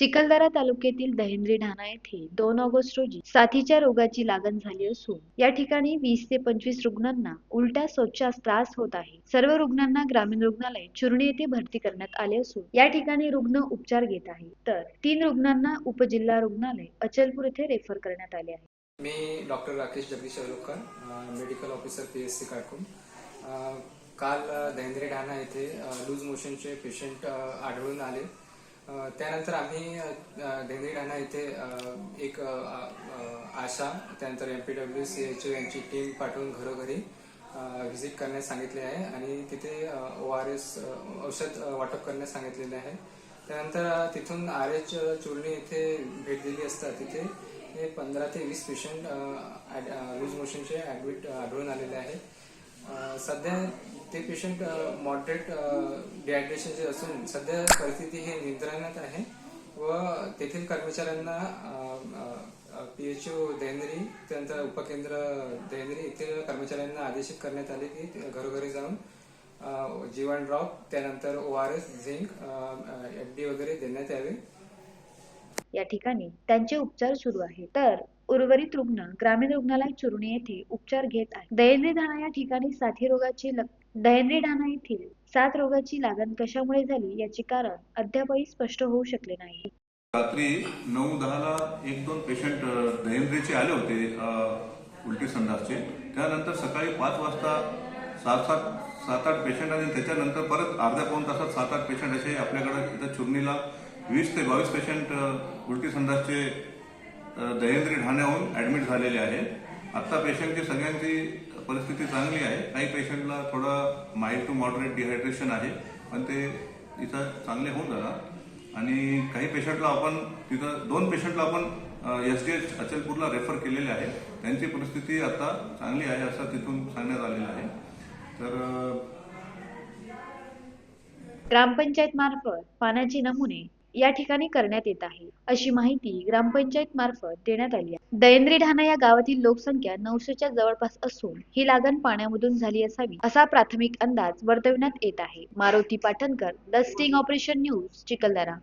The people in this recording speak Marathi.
चिखलदरा तालुक्यातील दहेंद्री ढाणा येथे दोन ऑगस्ट रोजी साथीच्या रोगाची लागण झाली असून या ठिकाणी वीस ते पंचवीस रुग्णांना उलट्या शौचास त्रास होत आहे. सर्व रुग्णांना ग्रामीण रुग्णालय चुरणी येथे भरती करण्यात आले असून या ठिकाणी रुग्ण उपचार घेत आहे तर तीन रुग्णांना उपजिल्हा रुग्णालय अचलपूर येथे रेफर करण्यात आले आहे. मी doctor Rakesh Jagdish Alokar medical officer P S C काळकुम काल दहेंद्रे ढाणा येथे लूज मोशनचे पेशंट आढळून आले. त्यानंतर आम्ही अ, इथे येथे एक आशा त्यानंतर M P W C H O यांची टीम पाठवून घरोघरी व्हिजिट करण्यास सांगितले आहे. आणि तिथे ओ आर एस औषध वाटप करण्यास सांगितलेले आहे. त्यानंतर तिथून आर एच चुरणी येथे भेट दिली असता तिथे हे पंधरा ते वीस पेशंट लूज मोशनचे ॲडमिट आढळून आलेले आहेत. सध्या ते पेशंट मॉडरेट डिहायड्रेशनचे असून सध्या परिस्थिती हे नियंत्रणात आहे व तेथील कर्मचाऱ्यांना पी एच ओ देहंद्री त्यानंतर उपकेंद्र देहनरी येथील कर्मचाऱ्यांना आदेशित करण्यात आले की घरोघरी जाऊन जीवन ड्रॉप त्यानंतर O R S zinc F D वगैरे देण्यात यावे. या ठिकाणी त्यांचे उपचार सुरू आहेत. तर उर्वरित रुग्ण ग्रामीण रुग्णालय चुरणी येथे उपचार घेत आहेत. दहेंद्री ढाणा या ठिकाणी साथी रोगाची लग- दहेंद्री ढाणा येथील सात रोगाची लागण कशामुळे झाली याचे कारण अद्यापही स्पष्ट होऊ शकले नाही. रात्री नऊ दहाला एक दोन पेशंट दहेंद्रीचे आले होते उलटी संडासचे त्यानंतर सकाळी पाच वाजता सात सात सात आठ पेशंट आणि त्याच्यानंतर परत अर्ध्या पाऊन तासात सात आठ पेशंट असे आपल्याकडे इथं चुरणीला वीस ते बावीस पेशंट उलटी संडासचे अ, दहेंद्री ठाण्याहून ऍडमिट झालेले आहे आत्ता पेशंटची सगळ्यांची परिस्थिती चांगली आहे. काही पेशंटला थोडं माइल्ड टू मॉडरेट डिहायड्रेशन आहे पण ते इथं चांगले होऊन जाणार. आणि काही पेशंटला आपण तिथं दोन पेशंटला आपण एस डी एच अचलपूरला रेफर केलेले आहे. त्यांची परिस्थिती आता चांगली आहे असं तिथून सांगण्यात आलेलं आहे. तर ग्रामपंचायत मार्फत पाण्याचे नमुने या ठिकाणी करण्यात येत आहे. अशी माहिती ग्रामपंचायत मार्फत देण्यात आली आहे. दयंद्री ढाणा या गावातील लोकसंख्या नऊशेच्या जवळपास असून ही लागण पाण्यामधून झाली असावी असा प्राथमिक अंदाज वर्तविण्यात येत आहे. Maruti Patankar the sting operation news Chikhaldara.